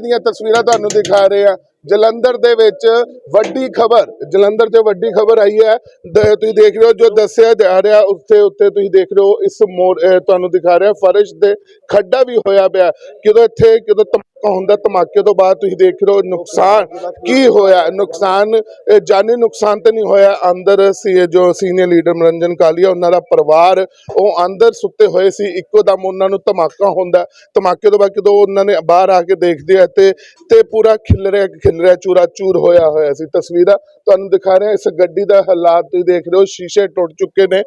ਦੀਆਂ ਤਸਵੀਰਾਂ ਤੁਹਾਨੂੰ ਦਿਖਾ ਰਹੇ ਆ ਜਲੰਧਰ ਦੇ ਵਿੱਚ ਵੱਡੀ ਖਬਰ, ਜਲੰਧਰ 'ਚ ਵੱਡੀ ਖਬਰ ਆਈ ਹੈ ਤੁਸੀਂ ਦੇਖ ਰਹੇ ਹੋ, ਜੋ ਦੱਸਿਆ ਜਾ ਰਿਹਾ ਉੱਤੇ ਉੱਤੇ ਤੁਸੀਂ ਦੇਖ ਰਹੇ ਹੋ, ਇਸ ਮੋੜ ਤੁਹਾਨੂੰ ਦਿਖਾ ਰਿਹਾ, ਫਰਸ਼ ਦੇ ਖੱਡਾ ਵੀ ਹੋਇਆ ਪਿਆ। ਕਿਦੋਂ ਇੱਥੇ, ਕਿਦੋਂ ਹੁੰਦਾ, ਧਮਾਕੇ ਤੋਂ ਬਾਅਦ ਤੁਸੀਂ ਦੇਖ ਰਹੇ ਹੋ, ਨੁਕਸਾਨ ਕੀ ਹੋਇਆ? ਨੁਕਸਾਨ ਜਾਨੀ ਨੁਕਸਾਨ ਤਾਂ ਨਹੀਂ ਹੋਇਆ। ਅੰਦਰ ਸੀ ਜੋ ਸੀਨੀਅਰ ਲੀਡਰ ਮਨੋਰੰਜਨ ਕਾਲੀਆ, ਉਹਨਾਂ ਦਾ ਪਰਿਵਾਰ, ਉਹ ਅੰਦਰ ਸੁੱਤੇ ਹੋਏ ਸੀ ਇੱਕੋ ਦਮ ਉਹਨਾਂ ਨੂੰ ਧਮਾਕਾ ਹੁੰਦਾ। ਧਮਾਕੇ ਤੋਂ ਬਾਅਦ ਜਦੋਂ ਉਹਨਾਂ ਨੇ ਬਾਹਰ ਆ ਕੇ ਦੇਖਦੇ ਆ, ਤੇ ਤੇ ਪੂਰਾ ਖਿਲ ਰਿਹਾ ਖਿਲ ਰਿਹਾ ਚੂਰਾ ਚੂਰ ਹੋਇਆ ਹੋਇਆ ਸੀ। ਤਸਵੀਰਾਂ ਤੁਹਾਨੂੰ ਦਿਖਾ ਰਹੇ ਇਸ ਗੱਡੀ ਦਾ ਹਾਲਾਤ ਤੁਸੀਂ ਦੇਖ ਰਹੇ ਹੋ। ਸ਼ੀਸ਼ੇ ਟੁੱਟ ਚੁੱਕੇ ਨੇ।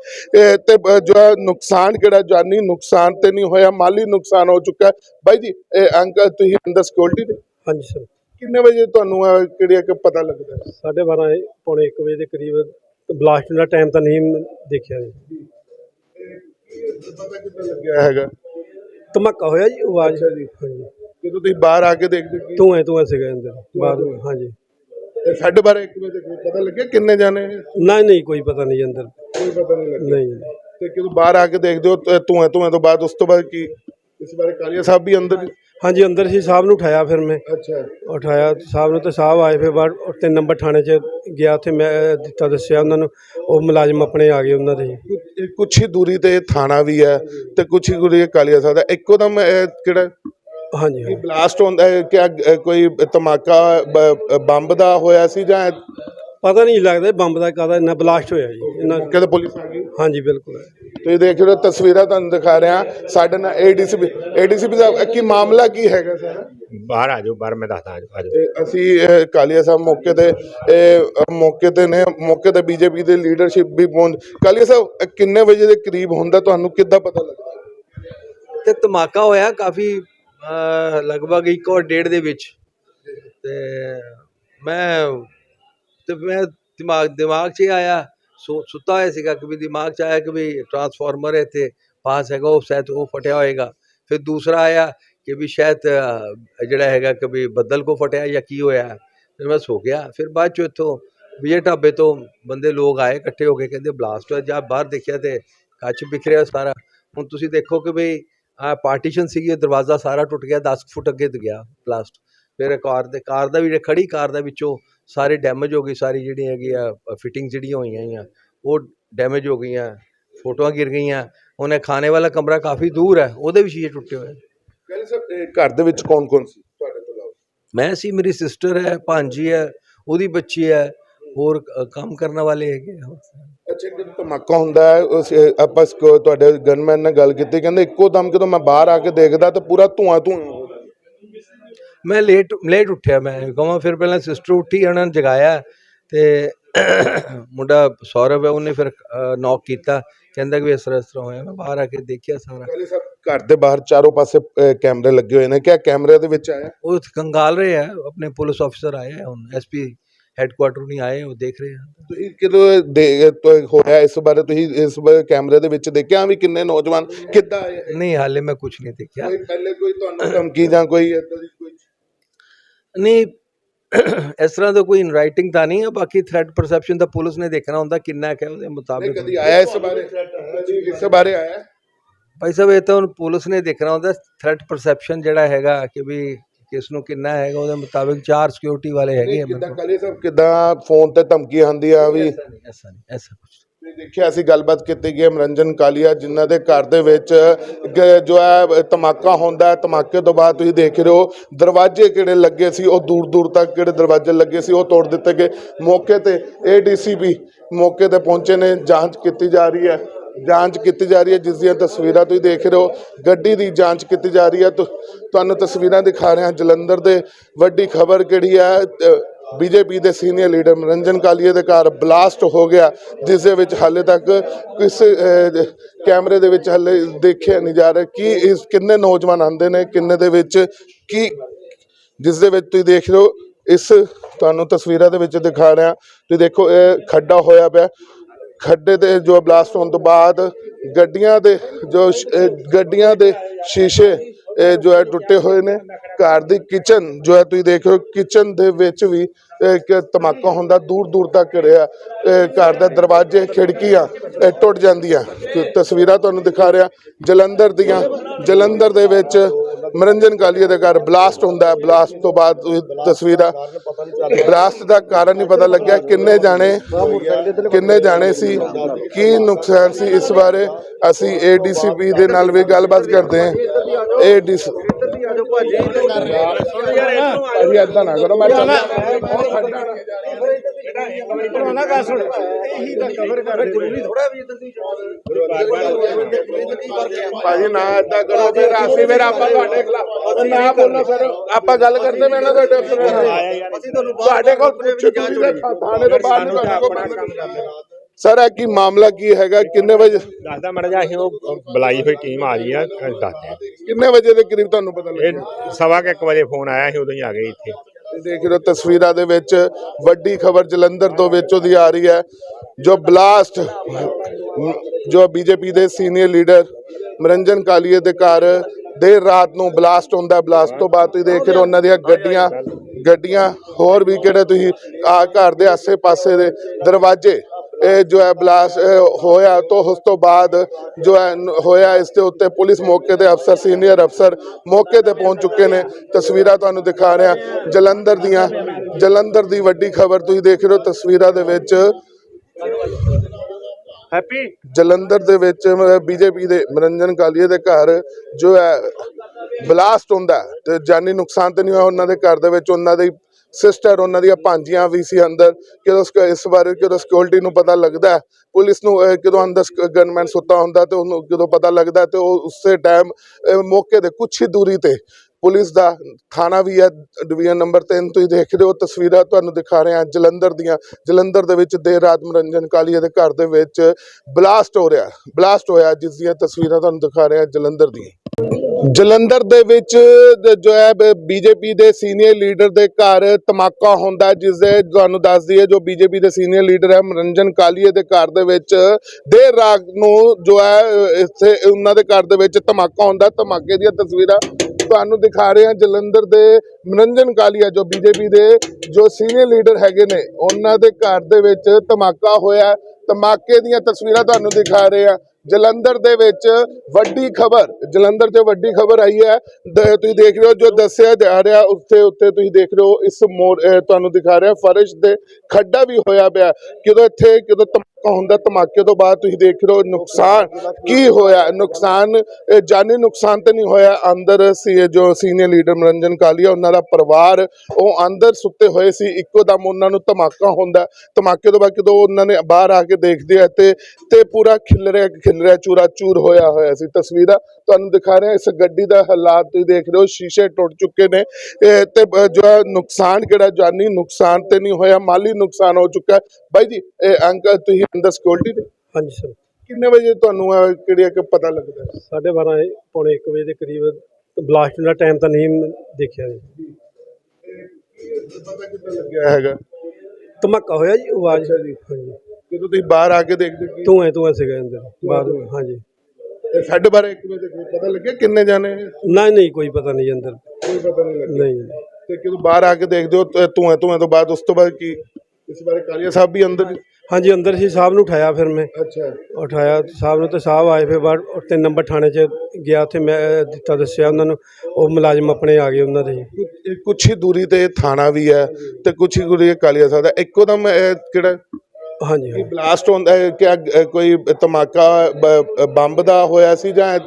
ਤੇ ਜੋ ਨੁਕਸਾਨ ਕਿਹੜਾ ਜਾਨੀ ਨੁਕਸਾਨ ਤੇ ਨਹੀਂ ਹੋਇਆ। ਮਾਲੀ ਨੁਕਸਾਨ ਹੋ ਚੁੱਕਾ ਬਾਈ ਜੀ ਇਹ ਅੰਕਲ ਤੁਸੀਂ ਅੰਦਰ ਸਿਕਿਉਰਿਟੀ ਦੇ? ਹਾਂਜੀ ਸਰ। ਕਿੰਨੇ ਵਜੇ ਤੁਹਾਨੂੰ ਕਿਹੜੀ ਕਿ ਪਤਾ ਲੱਗਦਾ ਹੈ? ਸਾਢੇ ਬਾਰਾਂ ਪੌਣੇ 1 ਵਜੇ ਦੇ ਕਰੀਬ ਬਲਾਸਟ ਦਾ ਟਾਈਮ ਤਾਂ ਨਹੀਂ ਦੇਖਿਆ ਜੀ। ਪਤਾ ਕਿੱਦਾਂ ਲੱਗਿਆ ਹੈਗਾ? ਧਮਾਕਾ ਹੋਇਆ ਜੀ ਆਵਾਜ਼। ਹਾਂਜੀ। ਜਦੋਂ ਤੁਸੀਂ ਬਾਹਰ ਆ ਕੇ ਦੇਖਦੇ ਕੀ ਧੂਏ ਧੂਏ ਸੀਗੇ ਅੰਦਰ ਬਾਹਰ। ਹਾਂਜੀ। ਇਹ ਸਾਢੇ ਬਾਰਾਂ ਇੱਕ ਵਜੇ ਤੱਕ ਪਤਾ ਲੱਗਿਆ ਕਿੰਨੇ ਜਾਣੇ ਹੈ? ਨਹੀਂ ਨਹੀਂ ਕੋਈ ਪਤਾ ਨਹੀਂ ਅੰਦਰ। ਕੋਈ ਪਤਾ ਨਹੀਂ ਲੱਗਿਆ। ਨਹੀਂ ਤੇ ਜਦੋਂ ਬਾਹਰ ਆ ਕੇ ਦੇਖਦੇ ਹੋ ਤੇ ਧੂਆਂ ਧੂਆਂ ਤੋਂ ਬਾਅਦ ਉਸ ਤੋਂ ਬਾਅਦ ਕੀ? ਇਸ ਬਾਰੇ ਕਾਲੀਆ ਸਾਹਿਬ ਵੀ ਅੰਦਰ ਹਾਂਜੀ ਅੰਦਰ ਸੀ ਸਾਹਿਬ ਨੂੰ ਉਠਾਇਆ ਫਿਰ ਮੈਂ। ਅੱਛਾ। ਉਠਾਇਆ ਸਾਹਿਬ ਨੂੰ ਤੇ ਸਾਹਿਬ ਆਏ ਫਿਰ ਬਾਹਰ ਤਿੰਨ ਨੰਬਰ ਥਾਣੇ 'ਚ ਗਿਆ ਉੱਥੇ ਮੈਂ ਦਿੱਤਾ ਦੱਸਿਆ ਉਹਨਾਂ ਨੂੰ। ਉਹ ਮੁਲਾਜ਼ਮ ਆਪਣੇ ਆ ਗਏ ਉਹਨਾਂ ਦੇ। ਕੁਛ- ਕੁਛ ਹੀ ਦੂਰੀ ਤੇ ਥਾਣਾ ਵੀ ਹੈ ਤੇ ਕੁਛ ਹੀ ਦੂਰੀ ਤੇ ਕਾਲੀਆ ਸਾਹਿਬ ਦਾ। ਇੱਕੋ ਦਮ ਇਹ ਕਿਹੜਾ? ਹਾਂਜੀ ਹਾਂ। ਬਲਾਸਟ ਹੁੰਦਾ ਹੈ ਕਿ ਕੋਈ ਧਮਾਕਾ ਬ- ਬੰਬ ਦਾ ਹੋਇਆ ਸੀ ਜਾਂ ਪਤਾ ਨਹੀਂ ਲੱਗਦਾ ਬੰਬ ਦਾ ਕਾਹਦਾ ਇੰਨਾ ਬਲਾਸਟ ਹੋਇਆ ਜੀ ਇੰਨਾ ਕਿਤੇ ਪੁਲਿਸ ਆ ਗਈ। ਹਾਂਜੀ ਬਿਲਕੁਲ। ਤੁਸੀਂ ਦੇਖ ਰਹੇ ਹੋ ਤਸਵੀਰਾਂ ਤੁਹਾਨੂੰ ਦਿਖਾ ਰਿਹਾ। ਸਾਡੇ ਨਾਲ ਏਡੀਸੀਪੀ ਏਡੀਸੀਪੀ ਸਾਹਿਬ ਕੀ ਮਾਮਲਾ ਕੀ ਹੈਗਾ ਸਰ? ਬਾਹਰ ਆ ਜਾਓ ਬਾਹਰ ਮੈਂ ਦੱਸਦਾ ਆ ਜਾਓ, ਆ ਜਾਓ। ਤੇ ਅਸੀਂ ਇਹ ਕਾਲੀਆ ਸਾਹਿਬ ਮੌਕੇ ਤੇ ਇਹ ਅ, ਮੌਕੇ ਤੇ ਨੇ ਮੌਕੇ ਤੇ ਬੀਜੇਪੀ ਦੇ ਲੀਡਰਸ਼ਿਪ ਵੀ ਪਹੁੰਚ ਕਾਲੀਆ ਸਾਹਿਬ ਇਹ ਕਿੰਨੇ ਵਜੇ ਦੇ ਕਰੀਬ ਹੁੰਦਾ? ਤੁਹਾਨੂੰ ਕਿੱਦਾਂ ਪਤਾ ਲੱਗਦਾ? ਤੇ ਧਮਾਕਾ ਹੋਇਆ ਕਾਫੀ ਲਗਭਗ 1 ਔਰ ਡੇਢ ਦੇ ਵਿੱਚ। ਤੇ ਮੈਂ ਤੇ ਮੈਂ ਦਿਮਾਗ ਦਿਮਾਗ 'ਚ ਹੀ ਆਇਆ। ਸੋ, ਸੁੱਤਾ ਹੋਇਆ ਸੀਗਾ ਕਿ ਵੀ ਦਿਮਾਗ 'ਚ ਆਇਆ ਕਿ ਵੀ ਟਰਾਂਸਫਾਰਮਰ ਇੱਥੇ, ਪਾਸ ਹੈਗਾ, ਉਹ ਸ਼ਾਇਦ ਉਹ ਫਟਿਆ ਹੋਏਗਾ। ਫਿਰ ਦੂਸਰਾ ਆਇਆ ਕਿ ਵੀ ਸ਼ਾਇਦ ਜਿਹੜਾ ਹੈਗਾ ਕਿ ਵੀ ਬੱਦਲ ਕੋ ਫਟਿਆ ਜਾਂ ਕੀ ਹੋਇਆ। ਫਿਰ ਮੈਂ ਸੋ ਗਿਆ। ਫਿਰ ਬਾਅਦ 'ਚੋਂ ਇੱਥੋਂ ਵਿਜੇ ਢਾਬੇ ਤੋਂ ਬੰਦੇ ਲੋਕ ਆਏ ਇਕੱਠੇ ਹੋ ਕੇ, ਕਹਿੰਦੇ ਬਲਾਸਟ ਹੋਇਆ। ਜਾਂ ਬਾਹਰ ਦੇਖਿਆ ਤੇ ਕੱਚ ਬਿਖਰਿਆ ਸਾਰਾ। ਹੁਣ ਤੁਸੀਂ ਦੇਖੋ ਕਿ ਵੀ ਆ ਪਾਰਟੀਸ਼ਨ ਸੀਗੀ ਦਰਵਾਜ਼ਾ ਸਾਰਾ ਟੁੱਟ ਗਿਆ 10 ਫੁੱਟ ਅੱਗੇ ਤੇ ਗਿਆ ਬਲਾਸਟ ਫਿਰ ਕਾਰ ਦੇ ਕਾਰ ਦਾ ਵੀ ਖੜੀ ਕਾਰ ਦਾ ਵਿੱਚੋਂ ਸਾਰੇ ਡੈਮੇਜ ਹੋ ਗਈ ਸਾਰੀ ਜਿਹੜੀ ਹੈਗੀ ਆ ਫਿਟਿੰਗ ਜਿਹੜੀਆਂ ਹੋਈਆਂ ਆ ਉਹ ਡੈਮੇਜ ਹੋ ਗਈਆਂ ਫੋਟੋਆਂ ਗਿਰ ਗਈਆਂ। ਉਹਨੇ ਖਾਣੇ ਵਾਲਾ ਕਮਰਾ ਕਾਫੀ ਦੂਰ ਹੈ ਉਹਦੇ ਵੀ ਸ਼ੀਸ਼ੇ ਟੁੱਟੇ ਹੋਏ। ਇਹ ਘਰ ਦੇ ਵਿੱਚ ਕੌਣ ਕੌਣ ਸੀ? ਤੁਹਾਡੇ ਤੋਂ ਮੈਂ ਸੀ ਮੇਰੀ ਸਿਸਟਰ ਹੈ ਭਾਂਜੀ ਹੈ ਉਹਦੀ ਬੱਚੀ ਹੈ ਹੋਰ ਕੰਮ ਕਰਨ ਵਾਲੇ ਹੈਗੇ। ਅੱਛਾ ਜਦੋਂ ਧਮਾਕਾ ਹੁੰਦਾ ਹੈ ਉਸ ਆਪਾਂ ਤੁਹਾਡੇ ਗਨਮੈਨ ਨਾਲ ਗੱਲ ਕੀਤੀ ਕਹਿੰਦੇ ਇੱਕੋ ਦਮ ਜਦੋਂ ਮੈਂ ਬਾਹਰ ਆ ਕੇ ਦੇਖਦਾ ਤਾਂ ਪੂਰਾ ਧੂਆਂ ਧੂਆਂ। ਮੈਂ ਲੇਟ ਲੇਟ ਉੱਠਿਆ ਮੈਂ ਕਹਾਂ ਫਿਰ ਪਹਿਲਾਂ ਸਿਸਟਰ ਉੱਠੀ ਉਹਨਾਂ ਨੇ ਜਗਾਇਆ ਤੇ ਮੁੰਡਾ ਸੌਰਵ ਹੈ ਉਹਨੇ ਫਿਰ ਨੌਕ ਕੀਤਾ ਕਹਿੰਦਾ ਕਿ ਵੀ ਇਸ ਤਰ੍ਹਾਂ ਇਸ ਤਰ੍ਹਾਂ ਹੋਇਆ ਮੈਂ ਬਾਹਰ ਆ ਕੇ ਦੇਖਿਆ ਸਾਰਾ ਘਰ ਦੇ ਬਾਹਰ ਚਾਰੋਂ ਪਾਸੇ ਕੈਮਰੇ ਲੱਗੇ ਹੋਏ ਨੇ ਕਿਆ ਕੈਮਰੇ ਦੇ ਵਿੱਚ ਆਇਆ ਉਹ ਕੰਗਾਲ ਰਹੇ ਆ ਆਪਣੇ ਪੁਲਿਸ ਅਫਸਰ ਆਏ ਹੁਣ ਐਸਪੀ ਹੈੱਡਕੁਆਟਰ ਨਹੀਂ ਆਏ ਉਹ ਦੇਖ ਰਹੇ ਆ। ਤੁਸੀਂ ਕਿਦੋਂ ਦੇ ਤੋਂ ਹੋਇਆ ਇਸ ਬਾਰੇ ਤੁਸੀਂ ਇਸ ਬਾਰੇ ਕੈਮਰੇ ਦੇ ਵਿੱਚ ਦੇਖਿਆ ਵੀ ਕਿੰਨੇ ਨੌਜਵਾਨ ਕਿੱਦਾਂ ਆਏ? ਨਹੀਂ ਹਾਲੇ ਮੈਂ ਕੁਝ ਨਹੀਂ ਦੇਖਿਆ। ਕੋਈ ਪਹਿਲੇ ਕੋਈ ਤੁਹਾਨੂੰ ਧਮਕੀ ਜਾਂ ਕੋਈ ਏਦਾਂ ਦੀ ਕੋਈ? ਨਹੀਂ ਇਸ ਤਰ੍ਹਾਂ ਦਾ ਕੋਈ ਇਨ ਰਾਈਟਿੰਗ ਤਾਂ ਨਹੀਂ ਹੈ ਬਾਕੀ ਥ੍ਰੈਟ ਪਰਸੈਪਸ਼ਨ ਦਾ ਪੁਲਿਸ ਨੇ ਦੇਖਣਾ ਹੁੰਦਾ ਕਿੰਨਾ ਕੁ ਹੈ ਉਹਦੇ ਨਹੀਂ ਮੁਤਾਬਿਕ ਕਦੀ ਆਇਆ ਇਸ ਬਾਰੇ? ਕਦੀ ਇਸ ਬਾਰੇ ਆਇਆ? ਭਾਈ ਸਾਹਿਬ ਇਹ ਤਾਂ ਹੁਣ ਪੁਲਿਸ ਨੇ ਦੇਖਣਾ ਹੁੰਦਾ ਥ੍ਰੈਟ ਪਰਸੈਪਸ਼ਨ ਜਿਹੜਾ ਹੈਗਾ ਕਿ ਵੀ ਕਿਸ ਨੂੰ ਕਿੰਨਾ ਹੈਗਾ ਉਹਦੇ ਮੁਤਾਬਿਕ ਚਾਰ ਸਿਕਿਉਰਿਟੀ ਵਾਲੇ ਹੈਗੇ ਆ ਕਿੱਦਾਂ ਕੋਲ। ਸਾਹਿਬ ਕਿੱਦਾਂ ਫੋਨ ਤੇ ਧਮਕੀ ਆਉਂਦੀ ਆ ਵੀ? ਐਸਾ ਨਹੀਂ ਐਸਾ ਨਹੀਂ ਐਸਾ ਕੁਝ ਦੇਖਿਆ ਅਸੀਂ ਗੱਲਬਾਤ ਕੀਤੀ ਗਈ ਹੈ ਮਨਰੰਜਨ ਕਾਲੀਆ ਜਿਨ੍ਹਾਂ ਦੇ ਘਰ ਦੇ ਵਿੱਚ ਗ- ਜੋ ਹੈ ਧਮਾਕਾ ਹੁੰਦਾ ਹੈ। ਧਮਾਕੇ ਤੋਂ ਬਾਅਦ ਤੁਸੀਂ ਦੇਖ ਰਹੇ ਹੋ ਦਰਵਾਜ਼ੇ ਕਿਹੜੇ ਲੱਗੇ ਸੀ ਉਹ ਦੂਰ ਦੂਰ ਤੱਕ ਕਿਹੜੇ ਦਰਵਾਜ਼ੇ ਲੱਗੇ ਸੀ ਉਹ ਤੋੜ ਦਿੱਤੇ ਗਏ। ਮੌਕੇ ਤੇ ਏਡੀਸੀਪੀ ਮੌਕੇ ਤੇ ਪਹੁੰਚੇ ਨੇ ਜਾਂਚ ਕੀਤੀ ਜਾ ਰਹੀ ਹੈ। ਜਾਂਚ ਕੀਤੀ ਜਾ ਰਹੀ ਹੈ ਜਿਸ ਦੀਆਂ ਤਸਵੀਰਾਂ ਤੁਸੀਂ ਦੇਖ ਰਹੇ ਹੋ। ਗੱਡੀ ਦੀ ਜਾਂਚ ਕੀਤੀ ਜਾ ਰਹੀ ਹੈ। ਤੁ- ਤੁਹਾਨੂੰ ਤਸਵੀਰਾਂ ਦਿਖਾ ਰਹੇ ਹਾਂ। ਜਲੰਧਰ ਦੇ ਵੱਡੀ ਖਬਰ ਕਿਹੜੀ ਹੈ? ਅ, ਬੀਜੇਪੀ ਦੇ ਸੀਨੀਅਰ ਲੀਡਰ ਮਨਰੰਜਨ ਕਾਲੀਏ ਦੇ ਘਰ ਬਲਾਸਟ ਹੋ ਗਿਆ ਜਿਸ ਦੇ ਵਿੱਚ ਹਾਲੇ ਤੱਕ ਕਿਸ ਕੈਮਰੇ ਦੇ ਵਿੱਚ ਹਾਲੇ ਦੇਖਿਆ ਨਹੀਂ ਜਾ ਰਿਹਾ। ਕਿ ਇਸ ਕਿੰਨੇ ਨੌਜਵਾਨ ਆਂਦੇ ਨੇ? ਕਿੰਨੇ ਦੇ ਵਿੱਚ ਕੀ ਜਿਸ ਦੇ ਵਿੱਚ ਤੁਸੀਂ ਦੇਖ ਰਹੇ ਹੋ ਇਸ ਤੁਹਾਨੂੰ ਤਸਵੀਰਾਂ ਦੇ ਵਿੱਚ ਦਿਖਾ ਰਿਹਾ। ਤੁਸੀਂ ਦੇਖੋ ਇਹ ਖੱਡਾ ਹੋਇਆ ਪਿਆ। ਖੱਡੇ ਦੇ ਜੋ ਬਲਾਸਟ ਹੋਣ ਤੋਂ ਬਾਅਦ ਗੱਡੀਆਂ ਦੇ ਜੋ ਗੱਡੀਆਂ ਦੇ ਸ਼ੀਸ਼ੇ, ਇਹ ਜੋ ਹੈ ਟੁੱਟੇ ਹੋਏ ਨੇ। ਘਰ ਦੀ ਕਿਚਨ ਜੋ ਹੈ ਤੁਸੀਂ ਦੇਖ ਰਹੇ ਹੋ, ਕਿਚਨ ਦੇ ਵਿੱਚ ਵੀ ਇੱਕ ਧਮਾਕਾ ਹੁੰਦਾ ਦੂਰ ਦੂਰ ਤੱਕ ਰਿਹਾ ਘਰ ਦੇ ਦਰਵਾਜ਼ੇ, ਖਿੜਕੀਆਂ, ਇਹ ਟੁੱਟ ਜਾਂਦੀਆਂ। ਤਸਵੀਰਾਂ ਤੁਹਾਨੂੰ ਦਿਖਾ ਰਿਹਾ, ਜਲੰਧਰ ਦੀਆਂ, ਜਲੰਧਰ ਦੇ ਵਿੱਚ ਮਨਰੰਜਨ ਕਾਲੀਆ ਦੇ ਘਰ ਬਲਾਸਟ ਹੁੰਦਾ ਹੈ ਬਲਾਸਟ ਤੋਂ ਬਾਅਦ ਤੁਸੀਂ ਤਸਵੀਰਾਂ ਬਲਾਸਟ ਦਾ ਕਾਰਨ ਨਹੀਂ ਪਤਾ ਲੱਗਿਆ ਕਿੰਨੇ ਜਾਣੇ ਕਿੰਨੇ ਜਾਣੇ ਸੀ ਕੀ ਨੁਕਸਾਨ ਸੀ ਇਸ ਬਾਰੇ ਅਸੀਂ ਏਡੀਸੀਪੀ ਦੇ ਨਾਲ ਵੀ ਗੱਲਬਾਤ ਕਰਦੇ ਹਾਂ। ਏਡੀਸੀ ਅਸੀਂ ਏਦਾਂ ਨਾ ਕਰੋ ਮੈਂ ਚੱਲ ਭਾਜੀ ਨਾ ਏਦਾਂ ਕਰੋ ਜੀ ਰਾਸੀ ਫਿਰ ਆਪਾਂ ਤੁਹਾਡੇ ਖਿਲਾਫ ਨਾ ਬੋਲੋ ਸਰ। ਆਪਾਂ ਗੱਲ ਕਰਦੇ ਮੈਂ ਨਾ ਤੁਹਾਡੇ ਅਫਸਰ ਨਾਲ ਤੁਹਾਡੇ ਕੋਲ ਪੁੱਛ ਥਾਣੇ ਤੋਂ ਬਾਹਰ ਨਹੀਂ ਤੁਹਾਡੇ ਕੋਲ ਸਰ ਇਹ ਕੀ ਮਾਮਲਾ ਕੀ ਹੈਗਾ? ਕਿੰਨੇ ਵਜੇ ਦੱਸਦਾ ਮੜ ਜਾ ਅਸੀਂ ਉਹ ਬੁਲਾਈ ਹੋਈ ਟੀਮ ਆ ਰਹੀ ਆ ਅਸੀਂ ਦੱਸਦੇ ਕਿੰਨੇ ਵਜੇ ਦੇ ਕਰੀਬ ਤੁਹਾਨੂੰ ਪਤਾ ਲੱਗਿਆ? ਸਵਾ ਕੁ ਇੱਕ ਵਜੇ ਫੋਨ ਆਇਆ ਸੀ ਉਦੋਂ ਹੀ ਆ ਗਏ ਇੱਥੇ। ਦੇਖ ਰਹੇ ਹੋ ਤਸਵੀਰਾਂ ਦੇ ਵਿੱਚ ਵੱਡੀ ਖਬਰ ਜਲੰਧਰ ਤੋਂ ਵਿੱਚ ਉਹਦੀ ਆ ਰਹੀ ਹੈ, ਜੋ ਬਲਾਸਟ, ਜੋ ਬੀਜੇਪੀ ਦੇ ਸੀਨੀਅਰ ਲੀਡਰ ਮਨਰੰਜਨ ਕਾਲੀਏ ਦੇ ਘਰ ਦੇਰ ਰਾਤ ਨੂੰ ਬਲਾਸਟ ਹੁੰਦਾ ਬਲਾਸਟ ਤੋਂ ਬਾਅਦ ਤੁਸੀਂ ਦੇਖ ਰਹੇ ਹੋ ਉਹਨਾਂ ਦੀਆਂ ਗੱਡੀਆਂ ਗੱਡੀਆਂ ਹੋਰ ਵੀ ਕਿਹੜੇ ਤੁਸੀਂ ਆ ਘਰ ਦੇ ਆਸੇ-ਪਾਸੇ ਦੇ ਦਰਵਾਜ਼ੇ ਇਹ ਜੋ ਹੈ ਬਲਾਸਟ ਹੋਇਆ ਤੋਂ ਉਸ ਤੋਂ ਬਾਅਦ ਜੋ ਹੈ ਹੋਇਆ ਇਸ ਦੇ ਉੱਤੇ ਪੁਲਿਸ ਮੌਕੇ ਦੇ ਅਫਸਰ ਸੀਨੀਅਰ ਅਫਸਰ ਮੌਕੇ ਤੇ ਪਹੁੰਚ ਚੁੱਕੇ ਨੇ। ਤਸਵੀਰਾਂ ਤੁਹਾਨੂੰ ਦਿਖਾ ਰਿਹਾ। ਜਲੰਧਰ ਦੀਆਂ ਜਲੰਧਰ ਦੀ ਵੱਡੀ ਖਬਰ ਤੁਸੀਂ ਦੇਖ ਰਹੇ ਹੋ ਤਸਵੀਰਾਂ ਦੇ ਵਿੱਚ। ਹੈਪੀ? ਜਲੰਧਰ ਦੇ ਵਿੱਚ ਬੀਜੇਪੀ ਦੇ ਮਨਰੰਜਨ ਕਾਲੀਏ ਦੇ ਘਰ ਜੋ ਹੈ ਬਲਾਸਟ ਹੁੰਦਾ ਤੇ ਜਾਨੀ ਨੁਕਸਾਨ ਤੇ ਨਹੀਂ ਹੋਇਆ ਉਹਨਾਂ ਦੇ ਘਰ ਦੇ ਵਿੱਚ ਉਹਨਾਂ ਦੀ ਸਿਸਟਰ ਉਹਨਾਂ ਦੀਆਂ ਭਾਂਜੀਆਂ ਵੀ ਸੀ ਅੰਦਰ। ਜਦੋਂ ਉਸ ਇਸ ਬਾਰੇ ਜਦੋਂ ਸਿਕਿਉਰਿਟੀ ਨੂੰ ਪਤਾ ਲੱਗਦਾ ਪੁਲਿਸ ਨੂੰ ਅਹ, ਜਦੋਂ ਅੰਦਰ ਗਨਮੈਨ ਸੁੱਤਾ ਹੁੰਦਾ ਤੇ ਉਹਨੂੰ ਜਦੋਂ ਪਤਾ ਲੱਗਦਾ ਤੇ ਉਹ ਉਸੇ ਟਾਈਮ ਮੌਕੇ ਦੇ ਕੁਛ ਹੀ ਦੂਰੀ ਤੇ ਪੁਲਿਸ ਦਾ ਥਾਣਾ ਵੀ ਹੈ ਡਿਵੀਜ਼ਨ ਨੰਬਰ 3 ਤੁਸੀਂ ਦੇਖਦੇ ਹੋ ਤਸਵੀਰਾਂ ਤੁਹਾਨੂੰ ਦਿਖਾ ਰਹੇ ਹਾਂ ਜਲੰਧਰ ਦੀਆਂ। ਜਲੰਧਰ ਦੇ ਵਿੱਚ ਦੇਰ ਰਾਤ ਮਨਰੰਜਨ ਕਾਲੀਆ ਦੇ ਘਰ ਦੇ ਵਿੱਚ ਬਲਾਸਟ ਹੋ ਰਿਹਾ ਬਲਾਸਟ ਹੋਇਆ ਜਿਸ ਦੀਆਂ ਤਸਵੀਰਾਂ ਤੁਹਾਨੂੰ ਦਿਖਾ ਰਹੇ ਹਾਂ ਜਲੰਧਰ ਦੀਆਂ। ਜਲੰਧਰ ਦੇ ਵਿੱਚ ਜੋ ਹੈ ਬੀਜੇਪੀ ਦੇ ਸੀਨੀਅਰ ਲੀਡਰ ਦੇ ਘਰ ਧਮਾਕਾ ਹੁੰਦਾ ਹੈ, ਜਿਸ ਦੇ ਤੁਹਾਨੂੰ ਦੱਸ ਦਈਏ ਜੋ ਬੀਜੇਪੀ ਦੇ ਸੀਨੀਅਰ ਲੀਡਰ ਹੈ ਮਨਰੰਜਨ ਕਾਲੀਏ ਦੇ ਘਰ ਦੇ ਵਿੱਚ ਦੇਰ ਰਾਤ ਨੂੰ ਜੋ ਹੈ ਇੱਥੇ ਉਹਨਾਂ ਦੇ ਘਰ ਦੇ ਵਿੱਚ ਧਮਾਕਾ ਹੁੰਦਾ ਧਮਾਕੇ ਦੀਆਂ ਤਸਵੀਰਾਂ ਤੁਹਾਨੂੰ ਦਿਖਾ ਰਹੇ ਹਾਂ। ਜਲੰਧਰ ਦੇ ਮਨਰੰਜਨ ਕਾਲੀਆ ਜੋ ਬੀਜੇਪੀ ਦੇ ਜੋ ਸੀਨੀਅਰ ਲੀਡਰ ਹੈਗੇ ਨੇ ਉਹਨਾਂ ਦੇ ਘਰ ਦੇ ਵਿੱਚ ਧਮਾਕਾ ਹੋਇਆ ਧਮਾਕੇ ਦੀਆਂ ਤਸਵੀਰਾਂ ਤੁਹਾਨੂੰ ਦਿਖਾ ਰਹੇ ਹਾਂ। ਜਲੰਧਰ ਦੇ ਵਿੱਚ ਵੱਡੀ ਖਬਰ, ਜਲੰਧਰ 'ਚ ਵੱਡੀ ਖਬਰ ਆਈ ਹੈ ਤੁਸੀਂ ਦੇਖ ਰਹੇ ਹੋ, ਜੋ ਦੱਸਿਆ ਜਾ ਰਿਹਾ, ਉੱਥੇ ਉੱਥੇ ਤੁਸੀਂ ਦੇਖ ਰਹੇ ਹੋ, ਇਸ ਮੋੜ ਤੁਹਾਨੂੰ ਦਿਖਾ ਰਿਹਾ, ਫਰਸ਼ ਦੇ ਖੱਡਾ ਵੀ ਹੋਇਆ ਪਿਆ। ਕਿਦੋਂ ਇੱਥੇ, ਕਿਦੋਂ ਹੁੰਦਾ ਧਮਾਕੇ ਤੋਂ ਬਾਅਦ ਤੁਸੀਂ ਦੇਖ ਰਹੇ ਹੋ, ਨੁਕਸਾਨ ਕੀ ਹੋਇਆ? ਨੁਕਸਾਨ ਜਾਨੀ ਨੁਕਸਾਨ ਤਾਂ ਨਹੀਂ ਹੋਇਆ। ਅੰਦਰ ਸੀ ਜੋ ਸੀਨੀਅਰ ਲੀਡਰ ਮਨਰੰਜਨ ਕਾਲੀਆ, ਉਹਨਾਂ ਦਾ ਪਰਿਵਾਰ, ਉਹ ਅੰਦਰ ਸੁੱਤੇ ਹੋਏ ਸੀ। ਇੱਕੋ ਦਮ ਉਹਨਾਂ ਨੂੰ ਧਮਾਕਾ ਹੁੰਦਾ। ਧਮਾਕੇ ਤੋਂ ਬਾਅਦ ਕਿਦੋਂ ਉਹਨਾਂ ਨੇ ਬਾਹਰ ਆ ਕੇ ਦੇਖਦੇ ਆ ਤੇ ਤੇ ਪੂਰਾ ਖਿਲਰਿਆ ਖਿਲਰਿਆ ਚੂਰਾ ਚੂਰ ਹੋਇਆ ਹੋਇਆ ਸੀ। ਤਸਵੀਰਾਂ ਤੁਹਾਨੂੰ ਦਿਖਾ ਰਹੇ ਇਸ ਗੱਡੀ ਦਾ ਹਾਲਾਤ ਤੁਸੀਂ ਦੇਖ ਰਹੇ ਹੋ ਸ਼ੀਸ਼ੇ ਟੁੱਟ ਚੁੱਕੇ ਨੇ। ਤੇ ਜੋ ਨੁਕਸਾਨ ਕਿਹੜਾ ਜਾਨੀ ਨੁਕਸਾਨ ਤੇ ਨਹੀਂ ਹੋਇਆ ਮਾਲੀ ਨੁਕਸਾਨ ਹੋ ਚੁੱਕਾ ਬਾਈ ਜੀ ਇਹ ਅੰਕਲ ਤੁਸੀਂ ਅੰਦਰ ਸਿਕਿਉਰਿਟੀ ਦੇ? ਹਾਂਜੀ ਸਰ। ਕਿੰਨੇ ਵਜੇ ਤੁਹਾਨੂੰ ਕਿਹੜੀ ਕਿ ਪਤਾ ਲੱਗਦਾ ਹੈ? ਸਾਢੇ ਬਾਰਾਂ ਪੌਣੇ 1 ਵਜੇ ਦੇ ਕਰੀਬ ਬਲਾਸਟ ਦਾ ਟਾਈਮ ਤਾਂ ਨਹੀਂ ਦੇਖਿਆ ਜੀ। ਪਤਾ ਕਿੱਦਾਂ ਲੱਗਿਆ ਹੈਗਾ? ਧਮਾਕਾ ਹੋਇਆ ਜੀ ਆਵਾਜ਼। ਹਾਂਜੀ। ਜਦੋਂ ਤੁਸੀਂ ਬਾਹਰ ਆ ਕੇ ਦੇਖਦੇ ਕੀ ਤੂੰ ਐ ਤੂੰ ਐ ਸੀਗਾ ਅੰਦਰ ਬਾਹਰ ਹਾਂਜੀ। ਇਹ ਸਾਢੇ ਬਾਰਾਂ ਇੱਕ ਵਜੇ ਤੱਕ ਪਤਾ ਲੱਗਿਆ ਕਿੰਨੇ ਜਾਣੇ ਨਹੀਂ ਨਹੀਂ ਕੋਈ ਪਤਾ ਨਹੀਂ ਅੰਦਰ। ਕੋਈ ਪਤਾ ਨਹੀਂ ਲੱਗਿਆ। ਨਹੀਂ। ਤੇ ਜਦੋਂ ਬਾਹਰ ਆ ਕੇ ਦੇਖਦੇ ਹੋ ਤੇ ਧੂਆਂ ਧੂਆਂ ਤੋਂ ਬਾਅਦ ਉਸ ਤੋਂ ਬਾਅਦ ਕੀ? ਇਸ ਬਾਰੇ ਕਾਲੀਆ ਸਾਹਿਬ ਵੀ ਅੰਦਰ ਹਾਂਜੀ ਅੰਦਰ ਸੀ ਸਾਹਿਬ ਨੂੰ ਉਠਾਇਆ ਫਿਰ ਮੈਂ। ਅੱਛਾ। ਉਠਾਇਆ ਸਾਹਿਬ ਨੂੰ ਤੇ ਸਾਹਿਬ ਆਏ ਫਿਰ ਬਾਹਰ ਉਹ ਤਿੰਨ ਨੰਬਰ ਥਾਣੇ 'ਚ ਗਿਆ ਉੱਥੇ ਮੈਂ ਦਿੱਤਾ ਦੱਸਿਆ ਉਹਨਾਂ ਨੂੰ ਉਹ ਮੁਲਾਜ਼ਮ ਆਪਣੇ ਆ ਗਏ ਉਹਨਾਂ ਦੇ। ਕੁਛ ਹੀ ਦੂਰੀ ਤੇ ਥਾਣਾ ਵੀ ਹੈ ਤੇ ਕੁਛ ਹੀ ਦੂਰੀ ਤੇ ਕਾਲੀਆ ਸਾਹਿਬ ਦਾ। ਇੱਕੋ ਦਮ ਇਹ ਕਿਹੜਾ ਹਾਂਜੀ ਹਾਂ ਬਲਾਸਟ ਹੁੰਦਾ ਹੈ ਕਿ ਕੋਈ ਧਮਾਕਾ ਬ- ਬੰਬ ਦਾ ਹੋਇਆ ਸੀ ਜਾਂ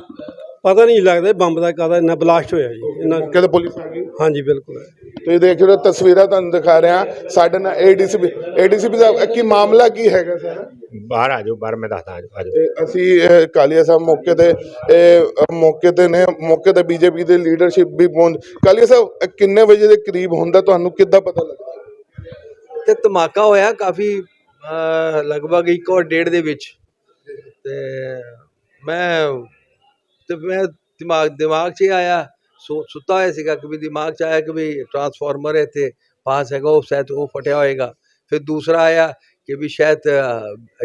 ਪਤਾ ਨਹੀਂ ਲੱਗਦਾ ਬੰਬ ਦਾ ਕਾਹਦਾ ਇੰਨਾ ਬਲਾਸਟ ਹੋਇਆ ਜੀ ਇਹਨਾਂ ਕਿਤੇ ਪੁਲਿਸ ਆ ਗਈ? ਹਾਂਜੀ ਬਿਲਕੁਲ। ਤੁਸੀਂ ਦੇਖ ਰਹੇ ਹੋ ਤਸਵੀਰਾਂ ਤੁਹਾਨੂੰ ਦਿਖਾ ਰਿਹਾ। ਸਾਡੇ ਨਾਲ ਏਡੀਸੀਪੀ ਏਡੀਸੀਪੀ ਸਾਹਿਬ ਇਹ ਕੀ ਮਾਮਲਾ ਕੀ ਹੈਗਾ ਸਰ? ਬਾਹਰ ਆ ਜਾਓ ਬਾਹਰ ਮੈਂ ਦੱਸਦਾ ਆ ਜਾਓ ਤੇ ਅਸੀਂ ਇਹ ਕਾਲੀਆ ਸਾਹਿਬ ਮੌਕੇ ਤੇ ਇਹ ਅ, ਮੌਕੇ ਤੇ ਨੇ ਮੌਕੇ ਤੇ ਬੀਜੇਪੀ ਦੇ ਲੀਡਰਸ਼ਿਪ ਵੀ ਪਹੁੰਚ ਕਾਲੀਆ ਸਾਹਿਬ ਇਹ ਕਿੰਨੇ ਵਜੇ ਦੇ ਕਰੀਬ ਹੁੰਦਾ? ਤੁਹਾਨੂੰ ਕਿੱਦਾਂ ਪਤਾ ਲੱਗਦਾ? ਤੇ ਧਮਾਕਾ ਹੋਇਆ ਕਾਫੀ ਲਗਭਗ ਇੱਕ ਔਰ ਡੇਢ ਦੇ ਵਿੱਚ। ਤੇ ਮੈਂ ਤੇ ਮੈਂ ਦਿਮਾਗ ਦਿਮਾਗ 'ਚ ਇਹ ਆਇਆ। ਸੋ, ਸੁੱਤਾ ਹੋਇਆ ਸੀਗਾ ਕਿ ਵੀ ਦਿਮਾਗ 'ਚ ਆਇਆ ਕਿ ਵੀ ਟਰਾਂਸਫਾਰਮਰ ਇੱਥੇ ਪਾਸ ਹੈਗਾ, ਉਹ ਸ਼ਾਇਦ ਉਹ ਫਟਿਆ ਹੋਏਗਾ। ਫਿਰ ਦੂਸਰਾ ਆਇਆ ਕਿ ਵੀ ਸ਼ਾਇਦ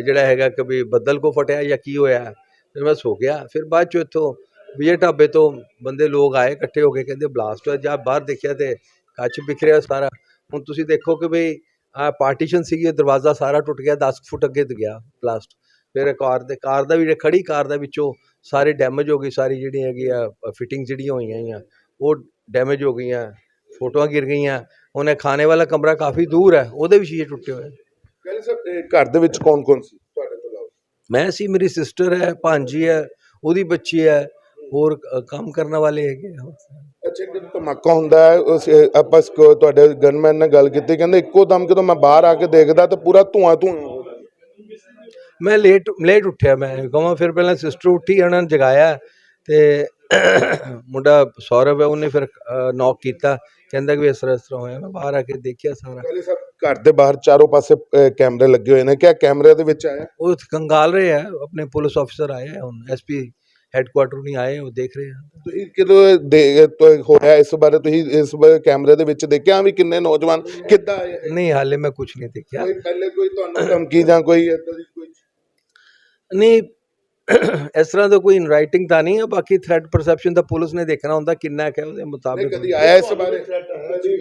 ਜਿਹੜਾ ਹੈਗਾ ਕਿ ਵੀ ਬੱਦਲ ਕੋ ਫਟਿਆ ਜਾਂ ਕੀ ਹੋਇਆ। ਫਿਰ ਮੈਂ ਸੋ ਗਿਆ। ਫਿਰ ਬਾਅਦ 'ਚੋਂ ਇੱਥੋਂ ਵਿਜੇ ਢਾਬੇ ਤੋਂ ਬੰਦੇ ਲੋਕ ਆਏ ਇਕੱਠੇ ਹੋ ਕੇ, ਕਹਿੰਦੇ, ਬਲਾਸਟ ਹੋਇਆ, ਜਾਂ ਬਾਹਰ ਦੇਖਿਆ ਤੇ ਕੱਚ ਬਿਖਰਿਆ ਸਾਰਾ। ਹੁਣ ਤੁਸੀਂ ਦੇਖੋ ਕਿ ਵੀ ਆ ਪਾਰਟੀਸ਼ਨ ਸੀਗੀ ਇਹ ਦਰਵਾਜ਼ਾ ਸਾਰਾ ਟੁੱਟ ਗਿਆ 10 ਫੁੱਟ ਅੱਗੇ ਤੇ ਗਿਆ ਬਲਾਸਟ ਫਿਰ ਕਾਰ ਦੇ ਕਾਰ ਦਾ ਵੀ ਖੜੀ ਕਾਰ ਦਾ ਵਿੱਚੋਂ ਸਾਰੇ ਡੈਮੇਜ ਹੋ ਗਈ ਸਾਰੀ ਜਿਹੜੀ ਹੈਗੀ ਆ ਫਿਟਿੰਗ ਜਿਹੜੀਆਂ ਹੋਈਆਂ ਆ ਉਹ ਡੈਮੇਜ ਹੋ ਗਈਆਂ ਫੋਟੋਆਂ ਗਿਰ ਗਈਆਂ। ਉਹਨੇ ਖਾਣੇ ਵਾਲਾ ਕਮਰਾ ਕਾਫੀ ਦੂਰ ਹੈ ਉਹਦੇ ਵੀ ਸ਼ੀਸ਼ੇ ਟੁੱਟੇ ਹੋਏ। ਕਹਿੰਦੇ ਸਰ ਘਰ ਦੇ ਵਿੱਚ ਕੌਣ ਕੌਣ ਸੀ ਤੁਹਾਡੇ ਤੋਂ ਮੈਂ ਸੀ ਮੇਰੀ ਸਿਸਟਰ ਹੈ ਭਾਂਜੀ ਹੈ ਉਹਦੀ ਬੱਚੀ ਹੈ ਹੋਰ ਕੰਮ ਕਰਨ ਵਾਲੇ ਹੈਗੇ ਆ। ਅੱਛਾ ਜਦੋਂ ਧਮਾਕਾ ਹੁੰਦਾ ਹੈ ਉਸ ਆਪਾਂ ਤੁਹਾਡੇ ਗਨਮੈਨ ਨਾਲ ਗੱਲ ਕੀਤੀ ਕਹਿੰਦੇ ਇੱਕੋ ਦਮ ਜਦੋਂ ਮੈਂ ਬਾਹਰ ਆ ਕੇ ਦੇਖਦਾ ਤਾਂ ਪੂਰਾ ਧੂਆਂ ਧੂਆਂ। ਮੈਂ ਲੇਟ ਲੇਟ ਉੱਠਿਆ ਮੈਂ ਕਹਾਂ ਫਿਰ ਪਹਿਲਾਂ ਸਿਸਟਰ ਉੱਠੀ ਉਹਨਾਂ ਨੇ ਜਗਾਇਆ ਤੇ ਮੁੰਡਾ ਸੌਰਵ ਹੈ ਉਹਨੇ ਫਿਰ ਨੌਕ ਕੀਤਾ ਕਹਿੰਦਾ ਕਿ ਇਸ ਤਰ੍ਹਾਂ ਇਸ ਤਰ੍ਹਾਂ ਹੋਇਆ ਮੈਂ ਬਾਹਰ ਆ ਕੇ ਦੇਖਿਆ ਸਾਰਾ ਘਰ ਦੇ ਬਾਹਰ ਚਾਰੋਂ ਪਾਸੇ ਕੈਮਰੇ ਲੱਗੇ ਹੋਏ ਨੇ ਕਿਆ ਕੈਮਰੇ ਦੇ ਵਿੱਚ ਆਇਆ ਉਹ ਕੰਗਾਲ ਰਹੇ ਹੈ ਆਪਣੇ ਪੁਲਿਸ ਅਫਸਰ ਆਏ ਹੈ ਹੁਣ ਐਸਪੀ ਹੈੱਡਕੁਆਟਰ ਨਹੀਂ ਆਏ ਉਹ ਦੇਖ ਰਹੇ ਹਨ। ਤੁਸੀਂ ਕਿਦੋਂ ਦੇ ਤੋਂ ਹੋਇਆ ਇਸ ਬਾਰੇ ਤੁਸੀਂ ਇਸ ਬਾਰੇ ਕੈਮਰੇ ਦੇ ਵਿੱਚ ਦੇਖਿਆ ਵੀ ਕਿੰਨੇ ਨੌਜਵਾਨ ਕਿੱਦਾਂ ਨਹੀਂ ਹਾਲੇ ਮੈਂ ਕੁਝ ਨਹੀਂ ਦੇਖਿਆ। ਕੋਈ ਪਹਿਲੇ ਕੋਈ ਤੁਹਾਨੂੰ ਧਮਕੀ ਜਾਂ ਕੋਈ ਏਦਾਂ ਦੀ ਕੋਈ? ਨਹੀਂ ਇਸ ਤਰ੍ਹਾਂ ਦਾ ਕੋਈ ਰਾਈਟਿੰਗ ਤਾਂ ਨਹੀਂ ਹੈ ਬਾਕੀ ਥ੍ਰੈਟ ਪਰਸੈਪਸ਼ਨ ਦਾ ਪੁਲਿਸ ਨੇ ਦੇਖਣਾ ਹੁੰਦਾ ਕਿੰਨਾ ਹੈ ਉਹਦੇ ਮੁਤਾਬਿਕ ਕਦੀ ਆਇਆ ਇਸ ਬਾਰੇ?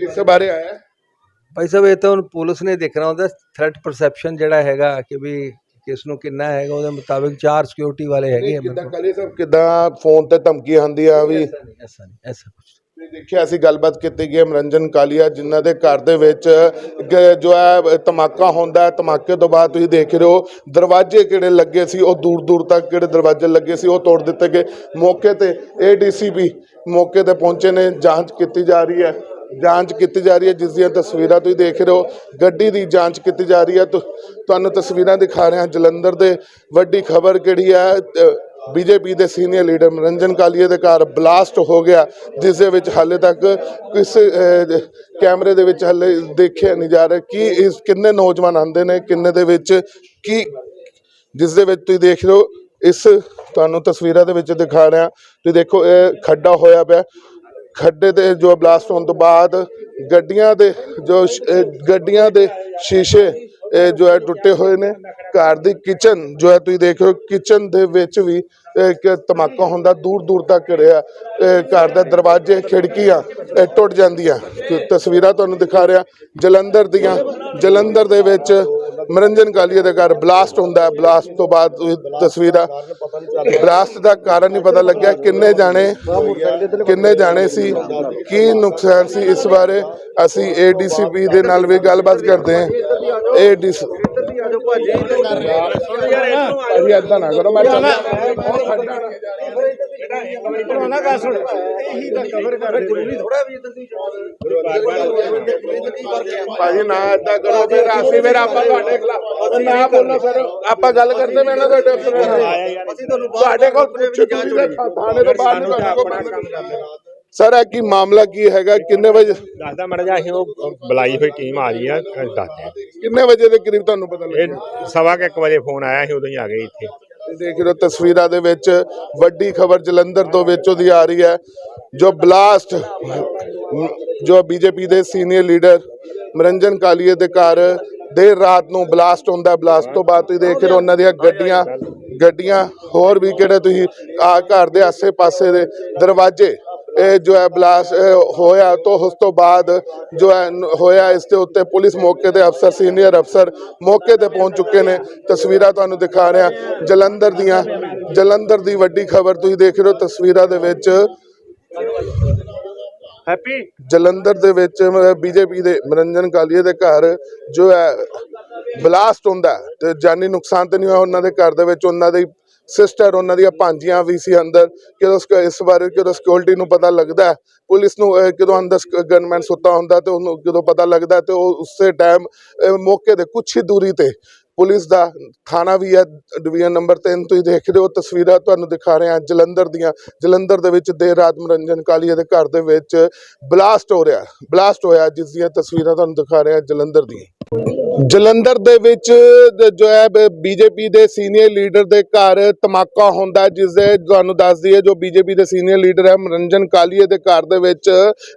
ਇਸ ਬਾਰੇ ਆਇਆ? ਭਾਈ ਸਾਹਿਬ ਇਹ ਤਾਂ ਹੁਣ ਪੁਲਿਸ ਨੇ ਦੇਖਣਾ ਹੁੰਦਾ ਥ੍ਰੈਟ ਪਰਸੈਪਸ਼ਨ ਜਿਹੜਾ ਹੈਗਾ ਕਿ ਵੀ ਕਿਸ ਨੂੰ ਕਿੰਨਾ ਹੈਗਾ ਉਹਦੇ ਮੁਤਾਬਿਕ ਚਾਰ ਸਿਕਿਉਰਿਟੀ ਵਾਲੇ ਹੈਗੇ ਆ ਕਿੱਦਾਂ ਕੋਲ। ਸਾਹਿਬ ਕਿੱਦਾਂ ਫੋਨ ਤੇ ਧਮਕੀ ਆਉਂਦੀ ਆ ਵੀ? ਐਸਾ ਨਹੀਂ ਐਸਾ ਨਹੀਂ ਐਸਾ ਕੁਝ ਦੇਖਿਆ ਅਸੀਂ ਗੱਲਬਾਤ ਕੀਤੀ ਗਈ ਮਨੋਰੰਜਨ ਕਾਲੀਆ ਜਿਨ੍ਹਾਂ ਦੇ ਘਰ ਦੇ ਵਿੱਚ ਜੋ ਹੈ ਧਮਾਕਾ ਹੁੰਦਾ ਹੈ ਧਮਾਕੇ ਤੋਂ ਬਾਅਦ ਤੁਸੀਂ ਦੇਖ ਰਹੇ ਹੋ ਦਰਵਾਜ਼ੇ ਕਿਹੜੇ ਲੱਗੇ ਸੀ ਉਹ ਦੂਰ ਦੂਰ ਤੱਕ ਕਿਹੜੇ ਦਰਵਾਜ਼ੇ ਲੱਗੇ ਸੀ ਉਹ ਤੋੜ ਦਿੱਤੇ ਗਏ। ਮੌਕੇ ਤੇ ਏਡੀਸੀਪੀ ਮੌਕੇ ਤੇ ਪਹੁੰਚੇ ਨੇ ਜਾਂਚ ਕੀਤੀ ਜਾ ਰਹੀ ਹੈ। ਜਾਂਚ ਕੀਤੀ ਜਾ ਰਹੀ ਹੈ ਜਿਸ ਦੀਆਂ ਤਸਵੀਰਾਂ ਤੁਸੀਂ ਦੇਖ ਰਹੇ ਹੋ। ਗੱਡੀ ਦੀ ਜਾਂਚ ਕੀਤੀ ਜਾ ਰਹੀ ਹੈ। ਤੁ- ਤੁਹਾਨੂੰ ਤਸਵੀਰਾਂ ਦਿਖਾ ਰਹੇ ਹਾਂ। ਜਲੰਧਰ ਦੇ ਵੱਡੀ ਖਬਰ ਕਿਹੜੀ ਹੈ? ਅ, ਬੀਜੇਪੀ ਦੇ ਸੀਨੀਅਰ ਲੀਡਰ ਮਨੋਰੰਜਨ ਕਾਲੀਏ ਦੇ ਘਰ ਬਲਾਸਟ ਹੋ ਗਿਆ ਜਿਸ ਦੇ ਵਿੱਚ ਹਾਲੇ ਤੱਕ ਕਿਸ ਕੈਮਰੇ ਦੇ ਵਿੱਚ ਹਾਲੇ ਦੇਖਿਆ ਨਹੀਂ ਜਾ ਰਿਹਾ। ਕਿ ਇਸ ਕਿੰਨੇ ਨੌਜਵਾਨ ਆਂਦੇ ਨੇ ਕਿੰਨੇ ਦੇ ਵਿੱਚ ਕੀ ਜਿਸ ਦੇ ਵਿੱਚ ਤੁਸੀਂ ਦੇਖ ਰਹੇ ਹੋ। ਇਸ ਤੁਹਾਨੂੰ ਤਸਵੀਰਾਂ ਦੇ ਵਿੱਚ ਦਿਖਾ ਰਿਹਾ। ਤੁਸੀਂ ਦੇਖੋ ਇਹ ਖੱਡਾ ਹੋਇਆ ਪਿਆ। ਖੱਡੇ ਦੇ ਜੋ ਬਲਾਸਟ ਹੋਣ ਤੋਂ ਬਾਅਦ ਗੱਡੀਆਂ ਦੇ ਜੋ ਗੱਡੀਆਂ ਦੇ ਸ਼ੀਸ਼ੇ, ਇਹ ਜੋ ਹੈ ਟੁੱਟੇ ਹੋਏ ਨੇ। ਘਰ ਦੀ ਕਿਚਨ ਜੋ ਹੈ ਤੁਸੀਂ ਦੇਖ ਰਹੇ ਹੋ, ਕਿਚਨ ਦੇ ਵਿੱਚ ਵੀ ਇੱਕ ਧਮਾਕਾ ਹੁੰਦਾ ਦੂਰ ਦੂਰ ਤੱਕ ਰਿਹਾ ਘਰ ਦਾ ਦਰਵਾਜ਼ੇ, ਖਿੜਕੀਆਂ ਟੁੱਟ ਜਾਂਦੀਆਂ। ਤਸਵੀਰਾਂ ਤੁਹਾਨੂੰ ਦਿਖਾ ਰਿਹਾ, ਜਲੰਧਰ ਦੀਆਂ, ਜਲੰਧਰ ਦੇ ਵਿੱਚ ਮਨੋਰੰਜਨ ਕਾਲੀਆ ਦੇ ਘਰ ਬਲਾਸਟ ਹੁੰਦਾ ਹੈ ਬਲਾਸਟ ਤੋਂ ਬਾਅਦ ਤੁਸੀਂ ਤਸਵੀਰਾਂ। ਬਲਾਸਟ ਦਾ ਕਾਰਨ ਨਹੀਂ ਪਤਾ ਲੱਗਿਆ ਕਿੰਨੇ ਜਾਣੇ ਕਿੰਨੇ ਜਾਣੇ ਸੀ ਕੀ ਨੁਕਸਾਨ ਸੀ ਇਸ ਬਾਰੇ ਅਸੀਂ ਏਡੀਸੀਪੀ ਦੇ ਨਾਲ ਵੀ ਗੱਲਬਾਤ ਕਰਦੇ ਹਾਂ। ਏਡੀਸੀ ਭਾਜੀ ਏਦਾਂ ਨਾ ਕਰੋ ਮੈਂ ਚੱਲਦਾ। ਭਾਜੀ ਨਾ ਏਦਾਂ ਕਰੋ ਫਿਰ ਰਾਸੀ ਫਿਰ ਆਪਾਂ ਤੁਹਾਡੇ ਖਿਲਾਫ ਨਾ ਬੋਲੋ ਸਰ ਆਪਾਂ ਗੱਲ ਕਰਦੇ ਮੈਂ ਨਾ ਤੁਹਾਡੇ ਅਫਸਰ ਨਾਲ ਤੁਹਾਡੇ ਕੋਲ ਪੁੱਛੋ ਤੁਸੀਂ ਤਾਂ ਥਾ- ਥਾਣੇ ਤੋਂ ਬਾਹਰ ਨਹੀਂ ਤੁਹਾਡੇ ਕੋਲ ਸਰ ਇਹ ਕੀ ਮਾਮਲਾ ਕੀ ਹੈਗਾ? ਕਿੰਨੇ ਵਜੇ ਦੱਸਦਾ ਮੜਾ ਜਾ ਅਸੀਂ ਉਹ ਬੁਲਾਈ ਹੋਈ ਟੀਮ ਆ ਰਹੀ ਆ ਦੱਸਦੇ ਕਿੰਨੇ ਵਜੇ ਦੇ ਕਰੀਬ ਤੁਹਾਨੂੰ ਪਤਾ ਲੱਗਿਆ? ਸਵਾ ਕੁ ਇੱਕ ਵਜੇ ਫੋਨ ਆਇਆ ਸੀ ਉਦੋਂ ਹੀ ਆ ਗਏ ਇੱਥੇ। ਦੇਖ ਰਹੇ ਹੋ ਤਸਵੀਰਾਂ ਦੇ ਵਿੱਚ ਵੱਡੀ ਖਬਰ ਜਲੰਧਰ ਤੋਂ ਵਿੱਚੋਂ ਦੀ ਆ ਰਹੀ ਹੈ, ਜੋ ਬਲਾਸਟ, ਜੋ ਬੀਜੇਪੀ ਦੇ ਸੀਨੀਅਰ ਲੀਡਰ ਮਨੋਰੰਜਨ ਕਾਲੀਏ ਦੇ ਘਰ ਦੇਰ ਰਾਤ ਨੂੰ ਬਲਾਸਟ ਹੁੰਦਾ ਬਲਾਸਟ ਤੋਂ ਬਾਅਦ ਤੁਸੀਂ ਦੇਖ ਰਹੇ ਹੋ ਉਹਨਾਂ ਦੀਆਂ ਗੱਡੀਆਂ ਗੱਡੀਆਂ ਹੋਰ ਵੀ ਕਿਹੜੇ ਤੁਸੀਂ ਆ ਘਰ ਦੇ ਆਸੇ-ਪਾਸੇ ਦੇ ਦਰਵਾਜ਼ੇ ਜੋ ਹੈ ਬਲਾਸਟ ਹੋਇਆ ਤੋਂ ਉਸ ਤੋਂ ਬਾਅਦ ਜੋ ਹੈ ਹੋਇਆ ਇਸ ਦੇ ਉੱਤੇ ਪੁਲਿਸ ਮੌਕੇ ਦੇ ਅਫਸਰ ਸੀਨੀਅਰ ਅਫਸਰ ਮੌਕੇ ਤੇ ਪਹੁੰਚ ਚੁੱਕੇ ਨੇ। ਤਸਵੀਰਾਂ ਤੁਹਾਨੂੰ ਦਿਖਾ ਰਿਹਾ। ਜਲੰਧਰ ਦੀਆਂ ਜਲੰਧਰ ਦੀ ਵੱਡੀ ਖਬਰ ਤੁਸੀਂ ਦੇਖ ਰਹੇ ਹੋ ਤਸਵੀਰਾਂ ਦੇ ਵਿੱਚ। ਹੈਪੀ? ਜਲੰਧਰ ਦੇ ਵਿੱਚ ਬੀਜੇਪੀ ਦੇ ਮਨੋਰੰਜਨ ਕਾਲੀਏ ਦੇ ਘਰ ਜੋ ਹੈ ਬਲਾਸਟ ਹੁੰਦਾ ਤੇ ਜਾਨੀ ਨੁਕਸਾਨ ਤੇ ਨਹੀਂ ਹੋਇਆ ਉਹਨਾਂ ਦੇ ਘਰ ਦੇ ਵਿੱਚ। ਉਹਨਾਂ ਦੀ ਸਿਸਟਰ ਉਹਨਾਂ ਦੀਆਂ ਭਾਂਜੀਆਂ ਵੀ ਸੀ ਅੰਦਰ। ਜਦੋਂ ਸਕ- ਇਸ ਬਾਰੇ ਜਦੋਂ ਸਿਕਿਉਰਿਟੀ ਨੂੰ ਪਤਾ ਲੱਗਦਾ ਪੁਲਿਸ ਨੂੰ ਅਹ, ਜਦੋਂ ਅੰਦਰ ਗਨਮੈਨ ਸੁੱਤਾ ਹੁੰਦਾ ਤੇ ਉਹਨੂੰ ਜਦੋਂ ਪਤਾ ਲੱਗਦਾ ਤੇ ਉਹ ਉਸੇ ਟਾਈਮ ਮੌਕੇ ਦੇ ਕੁਛ ਹੀ ਦੂਰੀ ਤੇ ਪੁਲਿਸ ਦਾ ਥਾਣਾ ਵੀ ਹੈ ਡਿਵੀਜ਼ਨ ਨੰਬਰ 3 ਤੁਸੀਂ ਦੇਖ ਰਹੇ ਹੋ ਤਸਵੀਰਾਂ ਤੁਹਾਨੂੰ ਦਿਖਾ ਰਹੇ ਹਾਂ ਜਲੰਧਰ ਦੀਆਂ। ਜਲੰਧਰ ਦੇ ਵਿੱਚ ਦੇਰ ਰਾਤ ਮਨੋਰੰਜਨ ਕਾਲੀਆ ਦੇ ਘਰ ਦੇ ਵਿੱਚ ਬਲਾਸਟ ਹੋ ਰਿਹਾ ਬਲਾਸਟ ਹੋਇਆ ਜਿਸ ਦੀਆਂ ਤਸਵੀਰਾਂ ਤੁਹਾਨੂੰ ਦਿਖਾ ਰਹੇ ਹਾਂ ਜਲੰਧਰ ਦੀਆਂ। ਜਲੰਧਰ ਦੇ ਵਿੱਚ ਜੋ ਹੈ ਬੀਜੇਪੀ ਦੇ ਸੀਨੀਅਰ ਲੀਡਰ ਦੇ ਘਰ ਧਮਾਕਾ ਹੁੰਦਾ ਹੈ, ਜਿਸ ਦੇ ਤੁਹਾਨੂੰ ਦੱਸ ਦਈਏ ਜੋ ਬੀਜੇਪੀ ਦੇ ਸੀਨੀਅਰ ਲੀਡਰ ਹੈ ਮਨੋਰੰਜਨ ਕਾਲੀਏ ਦੇ ਘਰ ਦੇ ਵਿੱਚ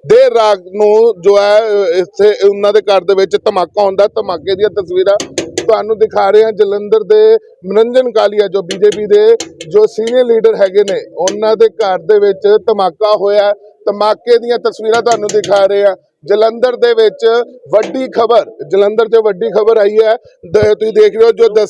ਦੇਰ ਰਾਤ ਨੂੰ ਜੋ ਹੈ ਇੱਥੇ ਉਹਨਾਂ ਦੇ ਘਰ ਦੇ ਵਿੱਚ ਧਮਾਕਾ ਹੁੰਦਾ ਧਮਾਕੇ ਦੀਆਂ ਤਸਵੀਰਾਂ ਤੁਹਾਨੂੰ ਦਿਖਾ ਰਹੇ ਹਾਂ। ਜਲੰਧਰ ਦੇ ਮਨੋਰੰਜਨ ਕਾਲੀਆ ਜੋ ਬੀਜੇਪੀ ਦੇ ਜੋ ਸੀਨੀਅਰ ਲੀਡਰ ਹੈਗੇ ਨੇ ਉਹਨਾਂ ਦੇ ਘਰ ਦੇ ਵਿੱਚ ਧਮਾਕਾ ਹੋਇਆ ਧਮਾਕੇ ਦੀਆਂ ਤਸਵੀਰਾਂ ਤੁਹਾਨੂੰ ਦਿਖਾ ਰਹੇ ਹਾਂ। ਜਲੰਧਰ ਦੇ ਵਿੱਚ ਵੱਡੀ ਖਬਰ, ਜਲੰਧਰ 'ਚ ਵੱਡੀ ਖਬਰ ਆਈ ਹੈ। ਤੁਸੀਂ ਦੇਖ ਰਹੇ ਹੋ ਜੋ ਦੱਸਿਆ